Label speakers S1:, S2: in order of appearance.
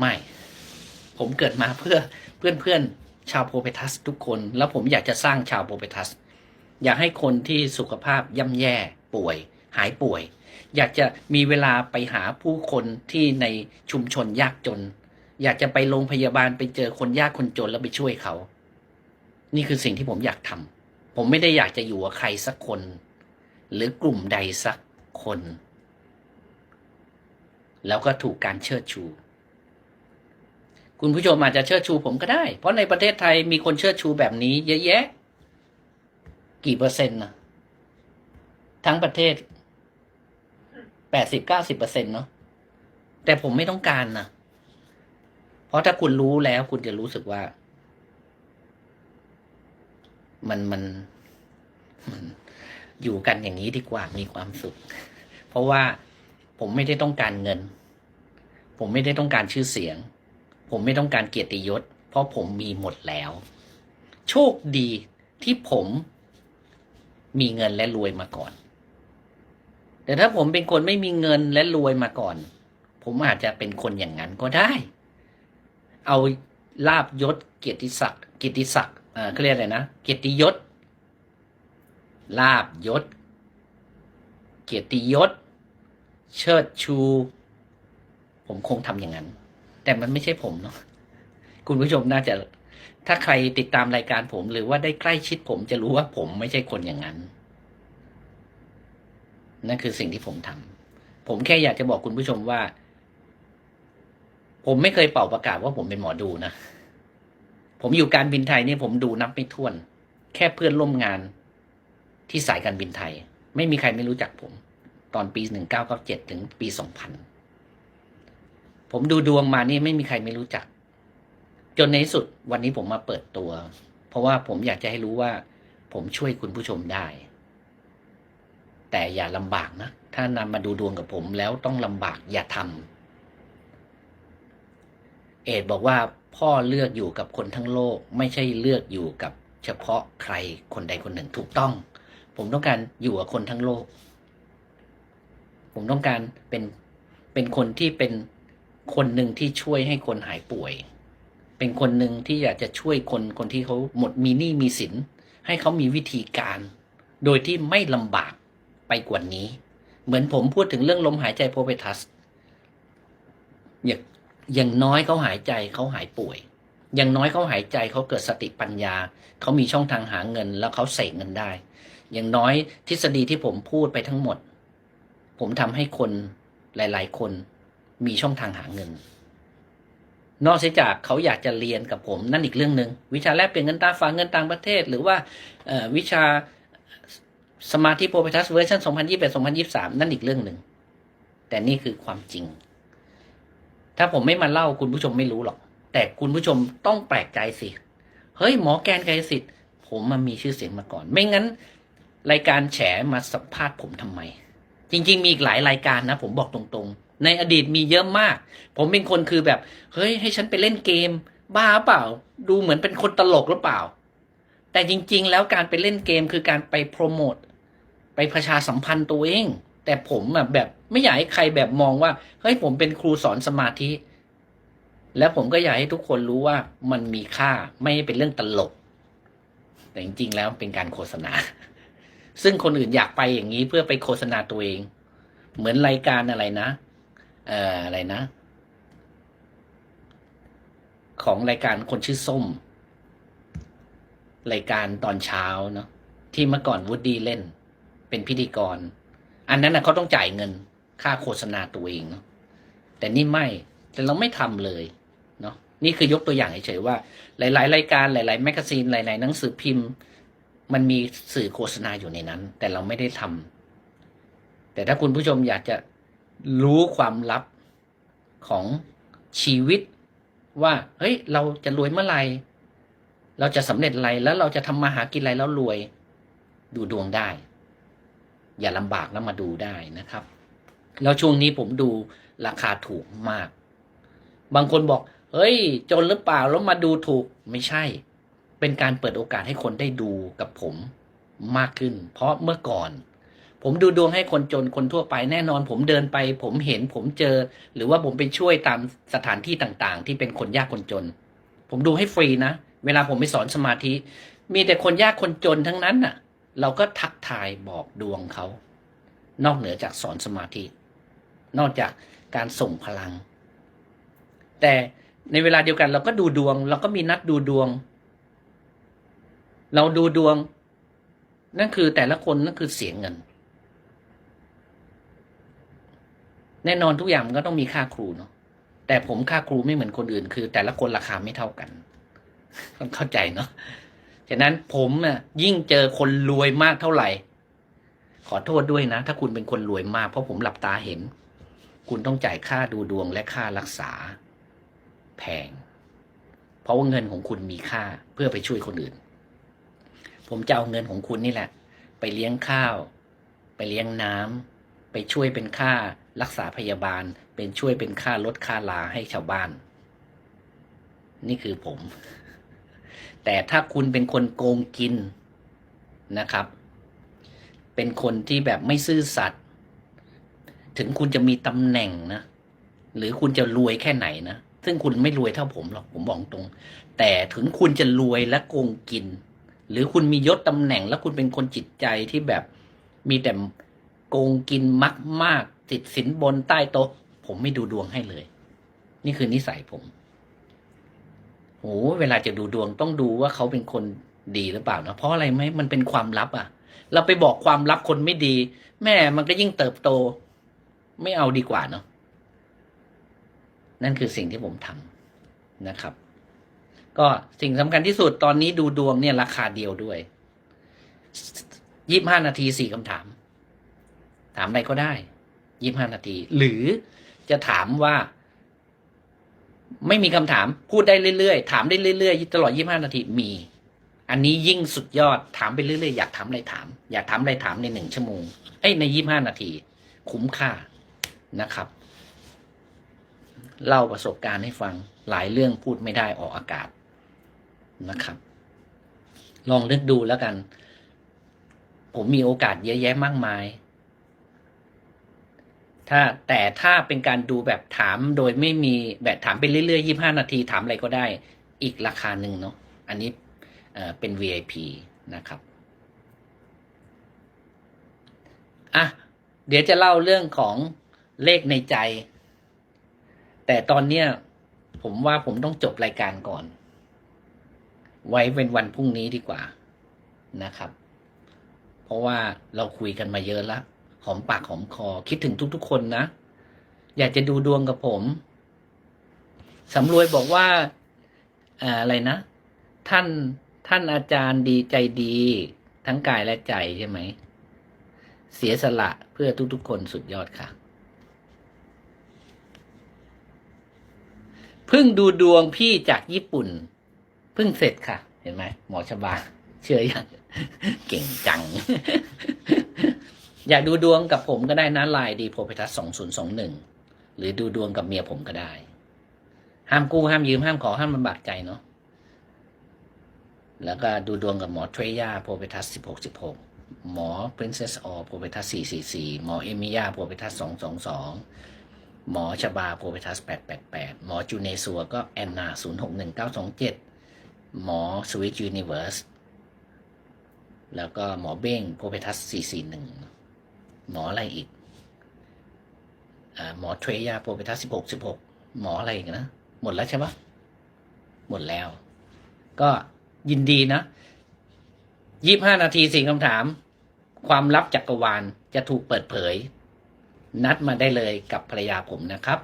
S1: ไม่ ผมเกิดมาเพื่อเพื่อนเพื่อนชาวโพเปทัสทุกคน แล้วผมอยากจะสร้างชาวโพเปทัส อยากให้คนที่สุขภาพย่ำแย่ป่วย หายป่วย อยากจะมีเวลาไปหาผู้คนที่ในชุมชนยากจน อยากจะไปโรงพยาบาลไปเจอคนยากคนจนแล้วไปช่วยเขา นี่คือสิ่งที่ผมอยากทำผมไม่ได้อยากจะอยู่กับใครสักคน หรือกลุ่มใดสักคน แล้วก็ถูกการเชิดชู คุณผู้ชมอาจจะเชิดชูผมก็ได้ เพราะในประเทศไทยมีคนเชิดชูแบบนี้ เยอะแยะ กี่เปอร์เซ็นต์นะทั้งประเทศแปดสิบเก้าสิบเปอร์เซ็นต์เนาะแต่ผมไม่ต้องการนะเพราะถ้าคุณรู้แล้วคุณจะรู้สึกว่า มันมันมันอยู่กันอย่างนี้ดีกว่ามีความสุข เพราะว่าผมไม่ได้ต้องการเงิน ผมไม่ได้ต้องการชื่อเสียง ผมไม่ต้องการเกียรติยศ เพราะผมมีหมดแล้ว โชคดีที่ผมมีเงินและรวยมาก่อน แต่ถ้าผมเป็นคนไม่มีเงินและรวยมาก่อน ผมอาจจะเป็นคนอย่างนั้นก็ได้ เอาลาบยศ เกียรติศักดิ์เกียรติศักดิ์อ่าเขาเรียกอะไรนะเกียรติยศ ลาบยศ เกียรติยศ เชิดชู ผมคงทำอย่างนั้น แต่มันไม่ใช่ผมเนาะคุณผู้ชมน่าจะ ถ้าใครติดตามรายการผม หรือว่าได้ใกล้ชิดผมจะรู้ว่าผมไม่ใช่คนอย่างนั้น นั่นคือสิ่งที่ผมทำผมแค่อยากจะบอกคุณผู้ชมว่า ผมไม่เคยเป่าประกาศว่าผมเป็นหมอดูนะผมอยู่การบินไทยเนี่ยผมดูนับไม่ถ้วน แค่เพื่อนร่วมงานที่สายการบินไทย ไม่มีใครไม่รู้จักผม ตอนปีหนึ่งเก้าเก้าเจ็ดถึงปีสองพัน ผมดูดวงมานี่ไม่มีใครไม่รู้จัก จนในสุดวันนี้ผมมาเปิดตัว เพราะว่าผมอยากจะให้รู้ว่า ผมช่วยคุณผู้ชมได้ แต่อย่าลำบากนะ ถ้านำมาดูดวงกับผมแล้วต้องลำบากอย่าทำเอ็ดบอกว่าพ่อเลือกอยู่กับคนทั้งโลก ไม่ใช่เลือกอยู่กับเฉพาะใครคนใดคนหนึ่งถูกต้อง ผมต้องการอยู่กับคนทั้งโลก ผมต้องการเป็นเป็นคนที่เป็น คนหนึ่งที่ช่วยให้คนหายป่วย เป็นคนหนึ่งที่อยากจะช่วยคนคนที่เขาหมดมีหนี้มีสิน ให้เขามีวิธีการ โดยที่ไม่ลำบากไปกว่านี้ เหมือนผมพูดถึงเรื่องลมหายใจโพเปทัสอย่างอย่างน้อยเขาหายใจเขาหายป่วย อย่างน้อยเขาหายใจเขาเกิดสติปัญญา เขามีช่องทางหาเงิน แล้วเขาเสกเงินได้ อย่างน้อยทฤษฎีที่ผมพูดไปทั้งหมด ผมทำให้คนหลาย ๆ คน มีช่องทางหาเงิน นอกเสียจากเขาอยากจะเรียนกับผมนั่นอีกเรื่องหนึ่งวิชาแลกเปลี่ยนเงินตราฝากเงินต่างประเทศ หรือว่าวิชาสมาธิโปรเฟทัสเวอร์ชัน2021 2023 นั่นอีกเรื่องหนึ่งแต่นี่คือความจริง ถ้าผมไม่มาเล่าคุณผู้ชมไม่รู้หรอก แต่คุณผู้ชมต้องแปลกใจสิ เฮ้ยหมอแกนไกยสิทธิ์ผมมามีชื่อเสียงมาก่อน ไม่งั้น รายการแฉมาสัมภาษณ์ผมทำไม จริง ๆ มีอีกหลายรายการนะ ผมบอกตรงๆ ในอดีตมีเยอะมาก ผมเป็นคนคือแบบ เฮ้ย ให้ฉันไปเล่นเกม บ้าเปล่า ดูเหมือนเป็นคนตลกหรือเปล่า แต่จริง ๆ แล้วการไปเล่นเกมคือการไปโปรโมทไปประชาสัมพันธ์ตัวเอง แต่ผมแบบไม่อยากให้ใครแบบมองว่าเฮ้ยผมเป็นครูสอนสมาธิ แล้วผมก็อยากให้ทุกคนรู้ว่ามันมีค่าไม่เป็นเรื่องตลก แต่จริง ๆ แล้วเป็นการโฆษณา ซึ่งคนอื่นอยากไปอย่างนี้เพื่อไปโฆษณาตัวเอง เหมือนรายการอะไรนะ อะไรนะ ของรายการคนชื่อส้ม รายการตอนเช้าเนาะที่เมื่อก่อนวูดดี้เล่น เป็นพิธีกร อันนั้นนะเขาต้องจ่ายเงินค่าโฆษณาตัวเองเนาะแต่นี่ไม่แต่เราไม่ทำเลยเนาะนี่คือยกตัวอย่างเฉยๆว่า หลาย ๆ รายการหลาย ๆ แมกกาซีนหลาย ๆ หนังสือพิมพ์ มันมีสื่อโฆษณาอยู่ในนั้น แต่เราไม่ได้ทำแต่ถ้าคุณผู้ชมอยากจะ รู้ความลับของชีวิต ว่า เฮ้ย เราจะรวยเมื่อไหร่เราจะสำเร็จอะไรแล้วเราจะทำมาหากินอะไรแล้วรวย ดูดวงได้ อย่าลำบากแล้วมาดูได้นะครับ แล้วช่วงนี้ผมดูราคาถูกมาก บางคนบอก เฮ้ย จนหรือเปล่าแล้วมาดูถูกไม่ใช่ เป็นการเปิดโอกาสให้คนได้ดูกับผมมากขึ้น เพราะเมื่อก่อน ผมดูดวงให้คนจนคนทั่วไปแน่นอน ผมเดินไป ผมเห็นผมเจอ หรือว่าผมไปช่วยตามสถานที่ต่างๆ ที่เป็นคนยากคนจน ผมดูให้ฟรีนะ เวลาผมไปสอนสมาธิ มีแต่คนยากคนจนทั้งนั้นน่ะ เราก็ทักทายบอกดวงเขา นอกเหนือจากสอนสมาธิ นอกจากการส่งพลัง แต่ในเวลาเดียวกันเราก็ดูดวง เราก็มีนัดดูดวง เราดูดวง นั่นคือแต่ละคนนั่นคือเสียเงิน แน่นอนทุกอย่างมันก็ต้องมีค่าครูเนาะแต่ผมค่าครูไม่เหมือนคนอื่น คือ แต่ละคนราคาไม่เท่ากันต้องเข้าใจเนาะฉะนั้นผมน่ะ ยิ่งเจอคนรวยมากเท่าไหร่ ขอโทษด้วยนะ ถ้าคุณเป็นคนรวยมาก เพราะผมหลับตาเห็น คุณต้องจ่ายค่าดูดวงและค่ารักษา แพง เพราะว่าเงินของคุณมีค่าเพื่อไปช่วยคนอื่น ผมจะเอาเงินของคุณนี่แหละ ไปเลี้ยงข้าว ไปเลี้ยงน้ำไปช่วยเป็นค่า รักษาพยาบาลเป็นช่วยเป็นค่าลดค่าลาให้ชาวบ้าน นี่คือผม แต่ถ้าคุณเป็นคนโกงกินนะครับ เป็นคนที่แบบไม่ซื่อสัตย์ถึงคุณจะมีตำแหน่งนะ หรือคุณจะรวยแค่ไหนนะ ซึ่งคุณไม่รวยเท่าผมหรอกผมบอกตรง แต่ถึงคุณจะรวยและโกงกิน หรือคุณมียศตำแหน่ง แล้วคุณเป็นคนจิตใจที่แบบมีแต่โกงกินมากมากๆ ติดสินบนใต้โต๊ะ ผมไม่ดูดวงให้เลย นี่คือนิสัยผมโอ้เวลาจะดูดวงต้องดูว่าเขาเป็นคนดีหรือเปล่านะเพราะอะไรไหมมันเป็นความลับ อะ เราไปบอกความลับคนไม่ดี แม่มันก็ยิ่งเติบโต ไม่เอาดีกว่าเนาะนั่นคือสิ่งที่ผมทำนะครับ ก็สิ่งสำคัญที่สุดตอนนี้ดูดวงเนี่ยราคาเดียวด้วยยี่บห้านาทีสี่คำถาม ถามอะไรก็ได้ ยี่ห้านาที หรือจะถามว่า ไม่มีคำถามพูดได้เรื่อยๆ ถามได้เรื่อยๆ ตลอดยี่ห้านาทีมี อันนี้ยิ่งสุดยอดถามไปเรื่อยๆ อยากถามอะไรถาม อยากถามอะไรถามในหนึ่งชั่วโมงเอ้ยในยี่ห้านาที คุ้มค่านะครับ เล่าประสบการณ์ให้ฟังหลายเรื่องพูดไม่ได้ออกอากาศนะครับ ลองนึกดูแล้วกัน ผมมีโอกาสเยอะแยะมากมาย ถ้าแต่ถ้าเป็นการดูแบบถามโดยไม่มีแบบถามไปเรื่อยๆยี่ห้านาทีถามอะไรก็ได้ อีกราคาหนึ่งเนาะอันนี้เเป็น VIP นะครับอะเดี๋ยวจะเล่าเรื่องของเลขในใจ แต่ตอนเนี้ยผมว่าผมต้องจบรายการก่อน ไว้เป็นวันพรุ่งนี้ดีกว่านะครับ เพราะว่าเราคุยกันมาเยอะแล้ว หอมปากหอมคอ คิดถึงทุก ๆ คนนะ อยากจะดูดวงกับผมสำรวยบอกว่าอะไรนะ ท่านท่านอาจารย์ดีใจดี ทั้งกายและใจใช่ไหม เสียสละเพื่อทุก ๆ คนสุดยอดค่ะเพิ่งดูดวงพี่จากญี่ปุ่นเพิ่งเสร็จค่ะ เห็นไหมหมอชบา เชื่อยังเก่งจัง อยากดูดวงกับผมก็ได้นะไลน์ดีโพพิทัสสองศูนย์สองหนึ่งหรือดูดวงกับเมียผมก็ได้ ห้ามกู้ห้ามยืมห้ามขอห้ามลำบากใจเนาะแล้วก็ดูดวงกับหมอเทรย่าโพพิทัสสิบหกสิบหกหมอ Princess o โพพิทัสสี่สี่สี่หมอเอมิยาโพพิทัสสองสองสองหมอชบาโพพิทัสแปดแปดแปดหมอจูเนซัวก็แอนนาศูนย์หกหนึ่งเก้าสองเจ็ดหมอสวิตยูนิเวิร์สแล้วก็หมอเบ้งโพพิทัสสี่สี่หนึ่ง หมออะไรอีกอหมอเทรยาโปรเปทัสสิบหกสิบหกหมออะไรอีกนะ หมดแล้วใช่ปะหมดแล้ว ก็ยินดีนะยี่บห้านาทีสี่คำถาม ความลับจักรวาลจะถูกเปิดเผย นัดมาได้เลยกับภรรยาผมนะครับ